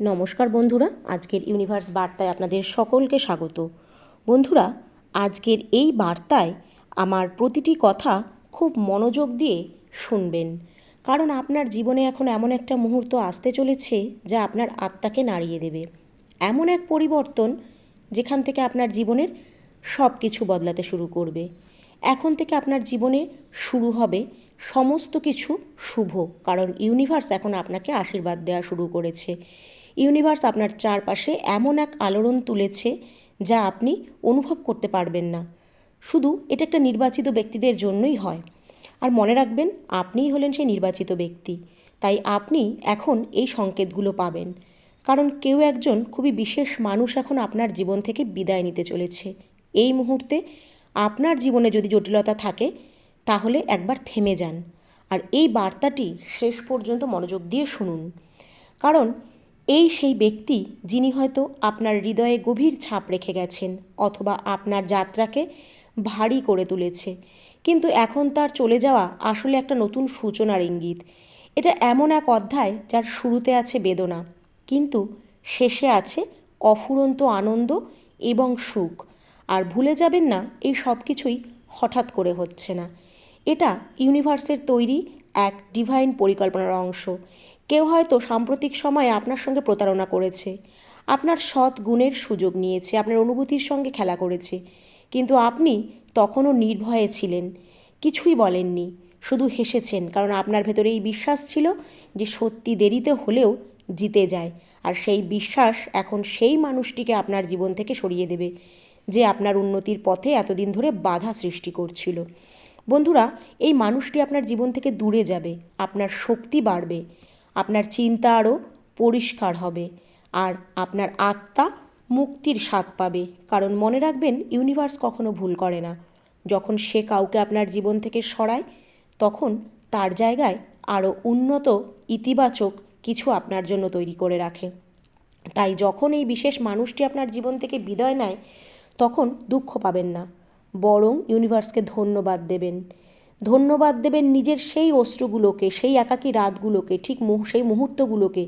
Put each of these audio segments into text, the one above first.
নমস্কার বন্ধুরা, আজকের ইউনিভার্স বার্তায় আপনাদের সকলকে স্বাগত। বন্ধুরা, আজকের এই বার্তায় আমার প্রতিটি কথা খুব মনোযোগ দিয়ে শুনবেন। কারণ আপনার জীবনে এখন এমন একটা মুহূর্ত আসতে চলেছে যা আপনার আত্মাকে নাড়িয়ে দেবে। এমন এক পরিবর্তন যেখান থেকে আপনার জীবনের সব কিছু বদলাতে শুরু করবে। এখন থেকে আপনার জীবনে শুরু হবে সমস্ত কিছু শুভ। কারণ ইউনিভার্স এখন আপনাকে আশীর্বাদ দেওয়া শুরু করেছে। ইউনিভার্স আপনার চারপাশে এমন এক আলোড়ন তুলেছে যা আপনি অনুভব করতে পারবেন না। শুধু এটা একটা নির্বাচিত ব্যক্তিদের জন্যই হয়। আর মনে রাখবেন, আপনিই হলেন সেই নির্বাচিত ব্যক্তি। তাই আপনি এখন এই সংকেতগুলো পাবেন। কারণ কেউ একজন খুবই বিশেষ মানুষ এখন আপনার জীবন থেকে বিদায় নিতে চলেছে। এই মুহূর্তে আপনার জীবনে যদি জটিলতা থাকে, তাহলে একবার থেমে যান। আর এই বার্তাটি শেষ পর্যন্ত মনোযোগ দিয়ে শুনুন। কারণ এই সেই ব্যক্তি যিনি হয়তো আপনার হৃদয়ে গভীর ছাপ রেখে গেছেন অথবা আপনার যাত্রাকে ভারী করে তুলেছে। কিন্তু এখন তার চলে যাওয়া আসলে একটা নতুন সূচনার ইঙ্গিত। এটা এমন এক অধ্যায় যার শুরুতে আছে বেদনা, কিন্তু শেষে আছে অফুরন্ত আনন্দ এবং সুখ। আর ভুলে যাবেন না, এই সব কিছুই হঠাৎ করে হচ্ছে না। এটা ইউনিভার্সের তৈরি এক ডিভাইন পরিকল্পনার অংশ। কেউ হয়তো সাম্প্রতিক সময়ে আপনার সঙ্গে প্রতারণা করেছে। আপনার সৎ গুণের সুযোগ নিয়েছে, আপনার অনুভূতির সঙ্গে খেলা করেছে। কিন্তু আপনি তখনও নির্ভয়ে ছিলেন। কিছুই বলেননি, শুধু হেসেছেন, কারণ আপনার ভেতরে এই বিশ্বাস ছিল যে সত্যি দেরিতে হলেও জিতে যায়। আর সেই বিশ্বাস এখন সেই মানুষটিকে আপনার জীবন থেকে সরিয়ে দেবে, যে আপনার উন্নতির পথে এতদিন ধরে বাধা সৃষ্টি করছিল। বন্ধুরা, এই মানুষটি আপনার জীবন থেকে দূরে যাবে, আপনার শক্তি বাড়বে। আপনার চিন্তা আরও পরিষ্কার হবে আর আপনার আত্মা মুক্তির স্বাদ পাবে। কারণ মনে রাখবেন ইউনিভার্স কখনো ভুল করে না। যখন সে কাউকে আপনার জীবন থেকে সরায়, তখন তার জায়গায় আরও উন্নত, ইতিবাচক কিছু আপনার জন্য তৈরি করে রাখে। তাই যখন এই বিশেষ মানুষটি আপনার জীবন থেকে বিদায় নেয়, তখন দুঃখ পাবেন না। বরং ইউনিভার্সকে ধন্যবাদ দেবেন। ধন্যবাদ দেবেন নিজের সেই অস্ত্রগুলোকে সেই একাকী রাতগুলোকে, ঠিক সেই মুহূর্তগুলোকে,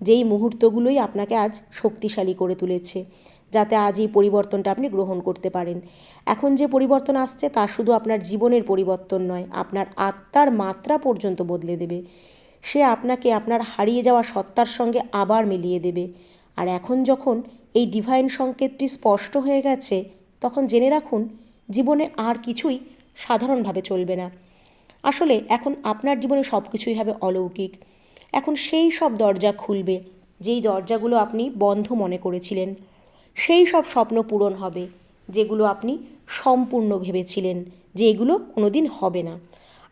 যেই মুহূর্তগুলোই আপনাকে আজ শক্তিশালী করে তুলেছে, যাতে আজ এই পরিবর্তনটা আপনি গ্রহণ করতে পারেন। এখন যে পরিবর্তন আসছে তা শুধু আপনার জীবনের পরিবর্তন নয়, আপনার আত্মার মাত্রা পর্যন্ত বদলে দেবে। সে আপনাকে আপনার হারিয়ে যাওয়া সত্তার সঙ্গে আবার মিলিয়ে দেবে। আর এখন যখন এই ডিভাইন সংকেতটি স্পষ্ট হয়ে গেছে, তখন জেনে রাখুন, জীবনে আর কিছুই সাধারণভাবে চলবে না। আসলে এখন আপনার জীবনে সব কিছুই হবে অলৌকিক। এখন সেই সব দরজা খুলবে, যেই দরজাগুলো আপনি বন্ধ মনে করেছিলেন। সেই সব স্বপ্ন পূরণ হবে, যেগুলো আপনি সম্পূর্ণ ভেবেছিলেন যে এগুলো কোনো দিন হবে না।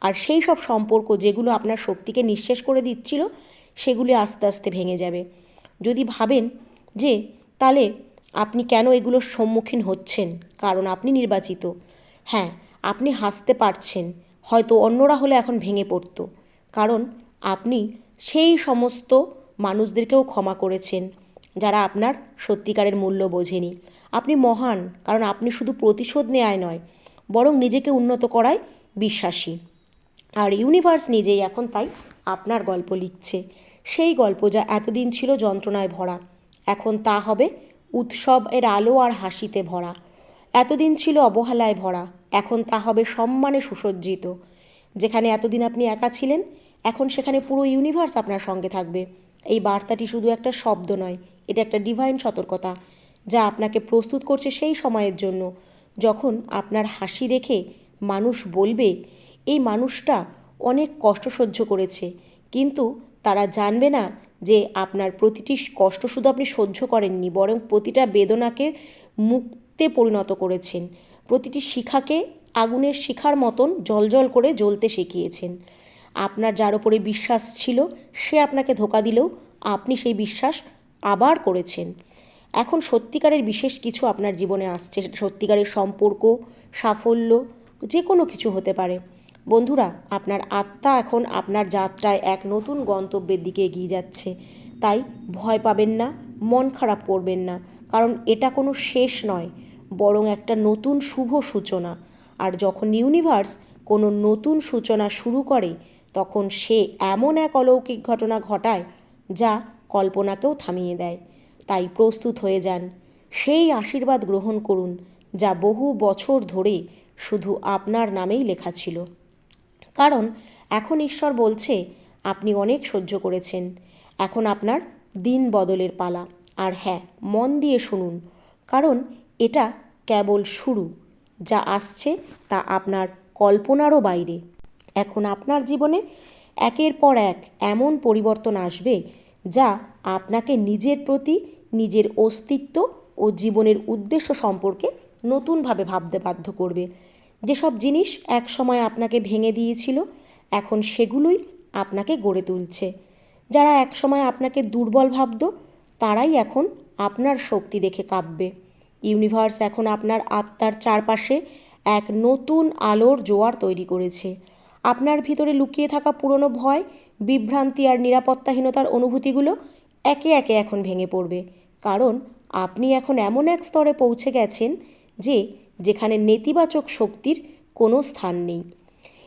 আর সেই সব সম্পর্ক যেগুলো আপনার শক্তিকে নিঃশেষ করে দিচ্ছিল, সেগুলি আস্তে আস্তে ভেঙে যাবে। যদি ভাবেন যে, তাহলে আপনি কেন এগুলোর সম্মুখীন হচ্ছেন? কারণ আপনি নির্বাচিত। হ্যাঁ আপনি হাসতে পারছেন, হয়তো অন্যরা হলে এখন ভেঙে পড়তো। কারণ আপনি সেই সমস্ত মানুষদেরকেও ক্ষমা করেছেন, যারা আপনার সত্যিকারের মূল্য বোঝেনি। আপনি মহান, কারণ আপনি শুধু প্রতিশোধ নেয় নয়, বরং নিজেকে উন্নত করায় বিশ্বাসী। আর ইউনিভার্স নিজেই এখন তাই আপনার গল্প লিখছে। সেই গল্প যা এতদিন ছিল যন্ত্রণায় ভরা, এখন তা হবে উৎসব এর আলো আর হাসিতে ভরা। এতদিন ছিল অবহেলায় ভরা, এখন তা হবে সম্মানে সুসজ্জিত। যেখানে এতদিন আপনি একা ছিলেন, এখন সেখানে পুরো ইউনিভার্স আপনার সঙ্গে থাকবে। এই বার্তাটি শুধু একটা শব্দ নয়, এটা একটা ডিভাইন সতর্কতা, যা আপনাকে প্রস্তুত করছে সেই সময়ের জন্য। যখন আপনার হাসি দেখে মানুষ বলবে, এই মানুষটা অনেক কষ্ট সহ্য করেছে। কিন্তু তারা জানবে না যে আপনার প্রতিটি কষ্ট শুধু আপনি সহ্য করেননি, বরং প্রতিটা বেদনাকে মুক্তে পরিণত করেছেন। প্রতিটি শিখাকে আগুনের শিখার মতন জলজল করে জ্বলতে শিখিয়েছেন। আপনার যার ওপরে বিশ্বাস ছিল, সে আপনাকে ধোকা দিলেও আপনি সেই বিশ্বাস আবার করেছেন। এখন সত্যিকারের বিশেষ কিছু আপনার জীবনে আসছে, সত্যিকারের সম্পর্ক, সাফল্য যে কোনো কিছু হতে পারে। বন্ধুরা, আপনার আত্মা এখন আপনার যাত্রায় এক নতুন গন্তব্যের দিকে এগিয়ে যাচ্ছে। তাই ভয় পাবেন না, মন খারাপ করবেন না। কারণ এটা কোনো শেষ নয়। বরং একটা নতুন শুভ সূচনা। আর যখন ইউনিভার্স কোনো নতুন সূচনা শুরু করে, তখন সে এমন এক অলৌকিক ঘটনা ঘটায়, যা কল্পনাকেও থামিয়ে দেয়। তাই প্রস্তুত হয়ে যান। সেই আশীর্বাদ গ্রহণ করুন, যা বহু বছর ধরে শুধু আপনার নামেই লেখা ছিল। কারণ এখন ঈশ্বর বলছে, আপনি অনেক সহ্য করেছেন। এখন আপনার দিন বদলের পালা। আর হ্যাঁ মন দিয়ে শুনুন। কারণ এটা কেবল শুরু। যা আসছে তা আপনার কল্পনারও বাইরে। এখন আপনার জীবনে একের পর এক এমন পরিবর্তন আসবে যা আপনাকে নিজের প্রতি নিজের অস্তিত্ব ও জীবনের উদ্দেশ্য সম্পর্কে নতুনভাবে ভাবতে বাধ্য করবে। যেসব জিনিস একসময় আপনাকে ভেঙে দিয়েছিল, এখন সেগুলোই আপনাকে গড়ে তুলছে। যারা একসময় আপনাকে দুর্বল ভাবত, তারাই এখন আপনার শক্তি দেখে কাঁপবে। ইউনিভার্স এখন আপনার আত্মার চারপাশে এক নতুন আলোর জোয়ার তৈরি করেছে। আপনার ভিতরে লুকিয়ে থাকা পুরনো ভয়, বিভ্রান্তি আর নিরাপত্তাহীনতার অনুভূতিগুলো একে একে এখন ভেঙে পড়বে। কারণ আপনি এখন এমন এক স্তরে পৌঁছে গেছেন যে যেখানে নেতিবাচক শক্তির কোনো স্থান নেই।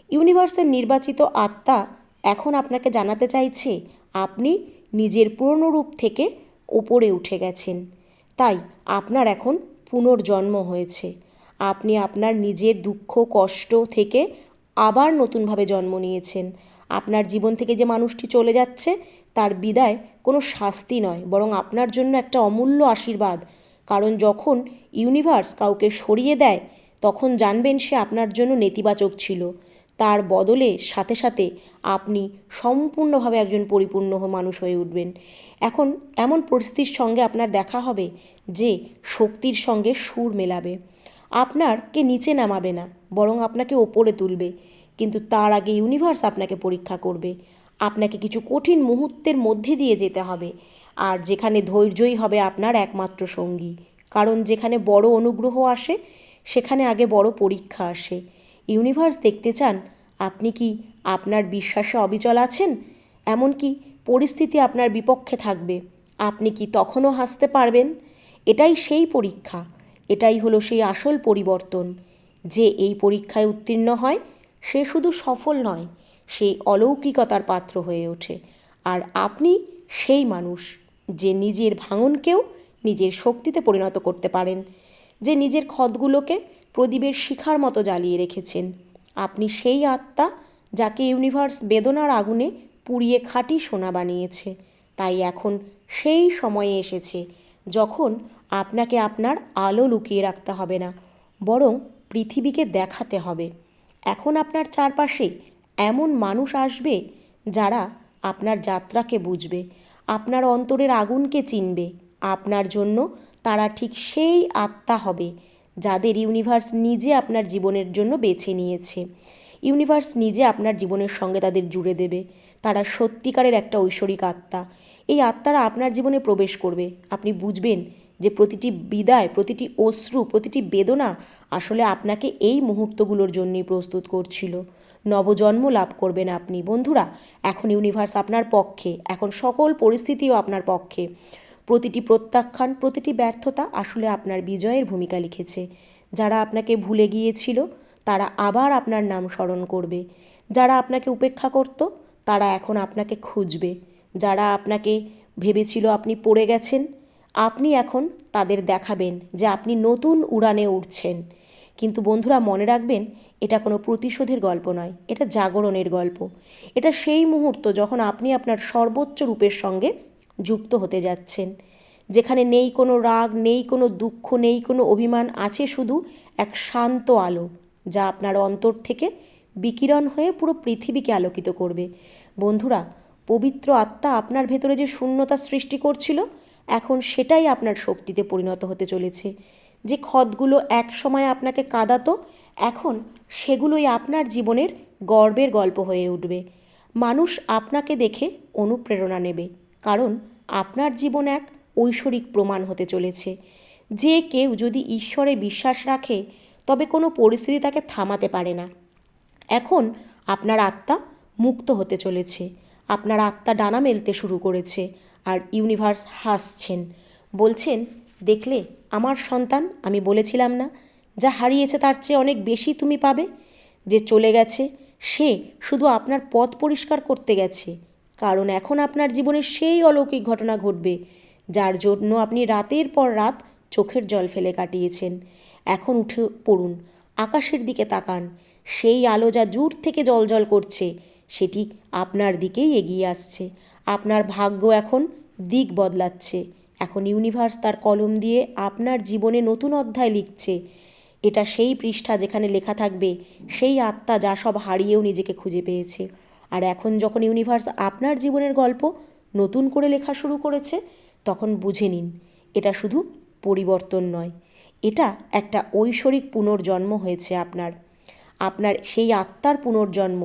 ইউনিভার্সের নির্বাচিত আত্মা এখন আপনাকে জানাতে চাইছে, আপনি নিজের পুরনো রূপ থেকে ওপরে উঠে গেছেন। তাই আপনার এখন পুনর্জন্ম হয়েছে। আপনি আপনার নিজের দুঃখ, কষ্ট থেকে আবার নতুনভাবে জন্ম নিয়েছেন। আপনার জীবন থেকে যে মানুষটি চলে যাচ্ছে, তার বিদায় কোনো শাস্তি নয়, বরং আপনার জন্য একটা অমূল্য আশীর্বাদ। কারণ যখন ইউনিভার্স কাউকে সরিয়ে দেয়, তখন জানবেন সে আপনার জন্য নেতিবাচক ছিল। তার বদলে সাথে সাথে আপনি সম্পূর্ণভাবে একজন পরিপূর্ণ মানুষ হয়ে উঠবেন। এখন এমন পরিস্থিতির সঙ্গে আপনার দেখা হবে যে শক্তির সঙ্গে সুর মেলাবে। আপনারকে নিচে নামাবে না, বরং আপনাকে ওপরে তুলবে। কিন্তু তার আগে ইউনিভার্স আপনাকে পরীক্ষা করবে। আপনাকে কিছু কঠিন মুহূর্তের মধ্যে দিয়ে যেতে হবে। আর যেখানে ধৈর্যই হবে আপনার একমাত্র সঙ্গী। কারণ যেখানে বড় অনুগ্রহ আসে, সেখানে আগে বড় পরীক্ষা আসে। ইউনিভার্স দেখতে চান? আপনি কি আপনার বিশ্বাসে অবিচল আছেন? এমনকি পরিস্থিতি আপনার বিপক্ষে থাকবে। আপনি কি তখনও হাসতে পারবেন? এটাই সেই পরীক্ষা। এটাই হলো সেই আসল পরিবর্তন। যে এই পরীক্ষায় উত্তীর্ণ হয়, সে শুধু সফল নয়, সে অলৌকিকতার পাত্র হয়ে ওঠে। আর আপনি সেই মানুষ, যে নিজের ভাঙনকেও নিজের শক্তিতে পরিণত করতে পারেন, যে নিজের ক্ষতগুলোকে প্রদীপের শিখার মতো জ্বালিয়ে রেখেছেন। আপনি সেই আত্মা যাকে ইউনিভার্স বেদনার আগুনে পুড়িয়ে খাঁটি সোনা বানিয়েছে। তাই এখন সেই সময়ে এসেছে যখন আপনাকে আপনার আলো লুকিয়ে রাখতে হবে না, বরং পৃথিবীকে দেখাতে হবে। এখন আপনার চারপাশে এমন মানুষ আসবে যারা আপনার যাত্রাকে বুঝবে, আপনার অন্তরের আগুনকে চিনবে। আপনার জন্য তারা ঠিক সেই আত্মা হবে যাদের ইউনিভার্স নিজে আপনার জীবনের জন্য বেছে নিয়েছে। ইউনিভার্স নিজে আপনার জীবনের সঙ্গে তাদের জুড়ে দেবে। তারা সত্যিকারের একটা ঐশ্বরিক আত্মা। এই আত্মারা আপনার জীবনে প্রবেশ করবে। আপনি বুঝবেন যে প্রতিটি বিদায়, প্রতিটি অশ্রু, প্রতিটি বেদনা আসলে আপনাকে এই মুহূর্তগুলোর জন্যই প্রস্তুত করছিল। নবজন্ম লাভ করবেন আপনি। বন্ধুরা, এখন ইউনিভার্স আপনার পক্ষে। এখন সকল পরিস্থিতিও আপনার পক্ষে। প্রতিটি প্রত্যাখ্যান, প্রতিটি ব্যর্থতা আসলে আপনার বিজয়ের ভূমিকা লিখেছে। যারা আপনাকে ভুলে গিয়েছিল, তারা আবার আপনার নাম স্মরণ করবে। যারা আপনাকে উপেক্ষা করত, তারা এখন আপনাকে খুঁজবে। যারা আপনাকে ভেবেছিল আপনি পড়ে গেছেন, আপনি এখন তাদের দেখাবেন যে আপনি নতুন উড়ানে উঠছেন কিন্তু বন্ধুরা, মনে রাখবেন, এটা কোনো প্রতিশোধের গল্প নয়, এটা জাগরণের গল্প। এটা সেই মুহূর্ত যখন আপনি আপনার সর্বোচ্চ রূপের সঙ্গে যুক্ত হতে যাচ্ছেন। যেখানে নেই কোনো রাগ, নেই কোনো দুঃখ, নেই কোনো অভিমান, আছে শুধু এক শান্ত আলো, যা আপনার অন্তর থেকে বিকিরণ হয়ে পুরো পৃথিবীকে আলোকিত করবে। বন্ধুরা, পবিত্র আত্মা আপনার ভেতরে যে শূন্যতা সৃষ্টি করছিল, এখন সেটাই আপনার শক্তিতে পরিণত হতে চলেছে। যে ক্ষতগুলো এক সময় আপনাকে কাঁদাতো, এখন সেগুলোই আপনার জীবনের গর্বের গল্প হয়ে উঠবে। মানুষ আপনাকে দেখে অনুপ্রেরণা নেবে। কারণ আপনার জীবন এক ঐশ্বরিক প্রমাণ হতে চলেছে। যে কেউ যদি ঈশ্বরে বিশ্বাস রাখে, তবে কোনো পরিস্থিতি তাকে থামাতে পারে না। এখন আপনার আত্মা মুক্ত হতে চলেছে। আপনার আত্মা ডানা মেলতে শুরু করেছে আর ইউনিভার্স হাসছেন। বলছেন, দেখলে, আমার সন্তান, আমি বলেছিলাম না, যা হারিয়েছে তার চেয়ে অনেক বেশি তুমি পাবে? যে চলে গেছে, সে শুধু আপনার পথ পরিষ্কার করতে গেছে। কারণ এখন আপনার জীবনে সেই অলৌকিক ঘটনা ঘটবে, যার জন্য আপনি রাতের পর রাত চোখের জল ফেলে কাটিয়েছেন। এখন উঠে পড়ুন, আকাশের দিকে তাকান। সেই আলো যা দূর থেকে জলজল করছে, সেটি আপনার দিকেই এগিয়ে আসছে। আপনার ভাগ্য এখন দিক বদলাচ্ছে। এখন ইউনিভার্স তার কলম দিয়ে আপনার জীবনে নতুন অধ্যায় লিখছে। এটা সেই পৃষ্ঠা যেখানে লেখা থাকবে, সেই আত্মা যা সব হারিয়েও নিজেকে খুঁজে পেয়েছে। আর এখন যখন ইউনিভার্স আপনার জীবনের গল্প নতুন করে লেখা শুরু করেছে, তখন বুঝে নিন, এটা শুধু পরিবর্তন নয়, এটা একটা ঐশ্বরিক পুনর্জন্ম হয়েছে আপনার। আপনার সেই আত্মার পুনর্জন্ম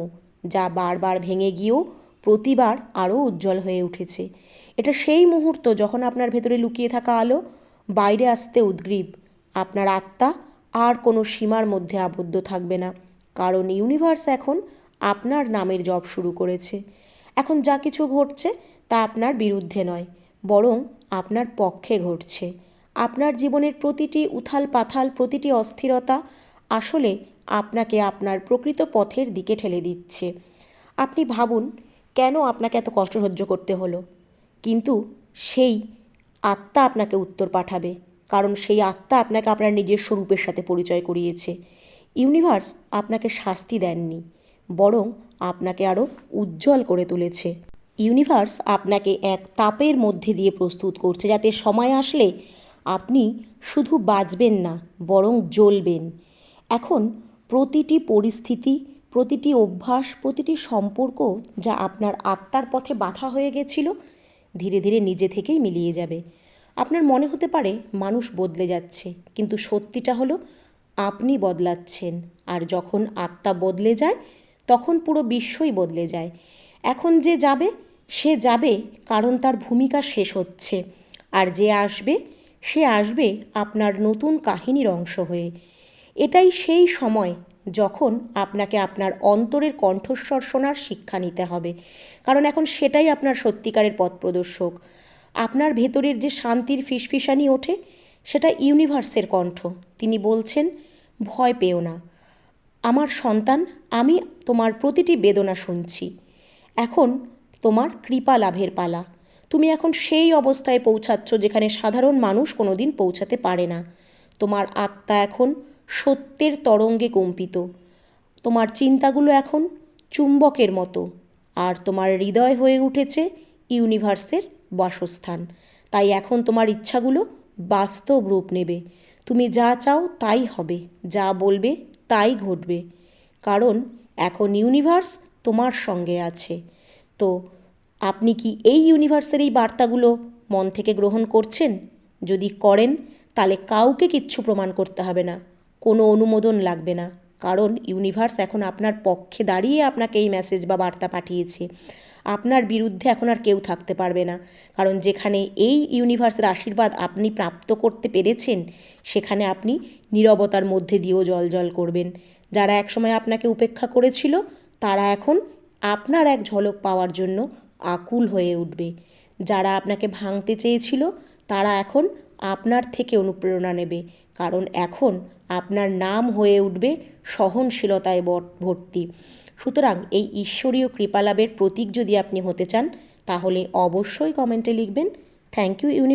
যা বারবার ভেঙে গিয়েও প্রতিবার আরও উজ্জ্বল হয়ে উঠেছে। এটা সেই মুহূর্ত যখন আপনার ভেতরে লুকিয়ে থাকা আলো বাইরে আসতে উদ্গ্রীব। আপনার আত্মা আর কোনো সীমার মধ্যে আবদ্ধ থাকবে না, কারণ ইউনিভার্স এখন আপনার নামের জব শুরু করেছে। এখন যা কিছু ঘটছে তা আপনার বিরুদ্ধে নয়, বরং আপনার পক্ষে ঘটছে। আপনার জীবনের প্রতিটি উথাল পাথাল প্রতিটি অস্থিরতা আসলে আপনাকে আপনার প্রকৃত পথের দিকে ঠেলে দিচ্ছে। আপনি ভাবুন, কেন আপনাকে এত কষ্ট সহ্য করতে হলো? কিন্তু সেই আত্মা আপনাকে উত্তর পাঠাবে, কারণ সেই আত্মা আপনাকে আপনার নিজস্ব রূপের সাথে পরিচয় করিয়েছে। ইউনিভার্স আপনাকে শাস্তি দেননি। বরং আপনাকে আরও উজ্জ্বল করে তুলেছে। ইউনিভার্স আপনাকে এক তাপের মধ্যে দিয়ে প্রস্তুত করছে যাতে সময় আসলে আপনি শুধু বাঁচবেন না, বরং জ্বলবেন। এখন প্রতিটি পরিস্থিতি, প্রতিটি অভ্যাস, প্রতিটি সম্পর্ক যা আপনার আত্মার পথে বাধা হয়ে গেছিল, ধীরে ধীরে নিজে থেকেই মিলিয়ে যাবে। আপনার মনে হতে পারে মানুষ বদলে যাচ্ছে, কিন্তু সত্যিটা হলো আপনি বদলাচ্ছেন। আর যখন আত্মা বদলে যায় তখন পুরো বিশ্বই বদলে যায়। এখন যে যাবে, সে যাবে, কারণ তার ভূমিকা শেষ হচ্ছে। আর যে আসবে, সে আসবে আপনার নতুন কাহিনীর অংশ হয়ে। এটাই সেই সময় যখন আপনাকে আপনার অন্তরের কণ্ঠস্বর শোনার শিক্ষা নিতে হবে। কারণ এখন সেটাই আপনার সত্যিকারের পথ প্রদর্শক। আপনার ভেতরের যে শান্তির ফিসফিসানি ওঠে, সেটা ইউনিভার্সের কণ্ঠ। তিনি বলছেন, ভয় পেও না। আমার সন্তান, আমি তোমার প্রতিটি বেদনা শুনছি। এখন তোমার কৃপা লাভের পালা। তুমি এখন সেই অবস্থায় পৌঁছাচ্ছ যেখানে সাধারণ মানুষ কোনোদিন পৌঁছাতে পারে না। তোমার আত্মা এখন সত্যের তরঙ্গে কম্পিত। তোমার চিন্তাগুলো এখন চুম্বকের মতো। আর তোমার হৃদয় হয়ে উঠেছে ইউনিভার্সের বাসস্থান। তাই এখন তোমার ইচ্ছাগুলো বাস্তব রূপ নেবে। তুমি যা চাও তাই হবে, যা বলবে তাই ঘটবে। কারণ এখন ইউনিভার্স তোমার সঙ্গে আছে। তো আপনি কি এই ইউনিভার্সের এই বার্তাগুলো মন থেকে গ্রহণ করছেন? যদি করেন, তাহলে কাউকে কিচ্ছু প্রমাণ করতে হবে না। কোনো অনুমোদন লাগবে না। কারণ ইউনিভার্স এখন আপনার পক্ষে দাঁড়িয়ে আপনাকে এই মেসেজ বা বার্তা পাঠিয়েছে। আপনার বিরুদ্ধে এখন আর কেউ থাকতে পারবে না। কারণ যেখানে এই ইউনিভার্সের আশীর্বাদ আপনি প্রাপ্ত করতে পেরেছেন, সেখানে আপনি নীরবতার মধ্যে দিয়েও জল জল করবেন। যারা একসময় আপনাকে উপেক্ষা করেছিল, তারা এখন আপনার এক ঝলক পাওয়ার জন্য আকুল হয়ে উঠবে। যারা আপনাকে ভাঙতে চেয়েছিল, তারা এখন আপনার থেকে অনুপ্রেরণা নেবে, কারণ এখন আপনার নাম হয়ে উঠবে সহনশীলতায় ভর্তি। সুতরাং এই ঈশ্বরীয় কৃপালাভের প্রতীক যদি আপনি হতে চান, তাহলে অবশ্যই কমেন্টে লিখবেন। Thank you, uni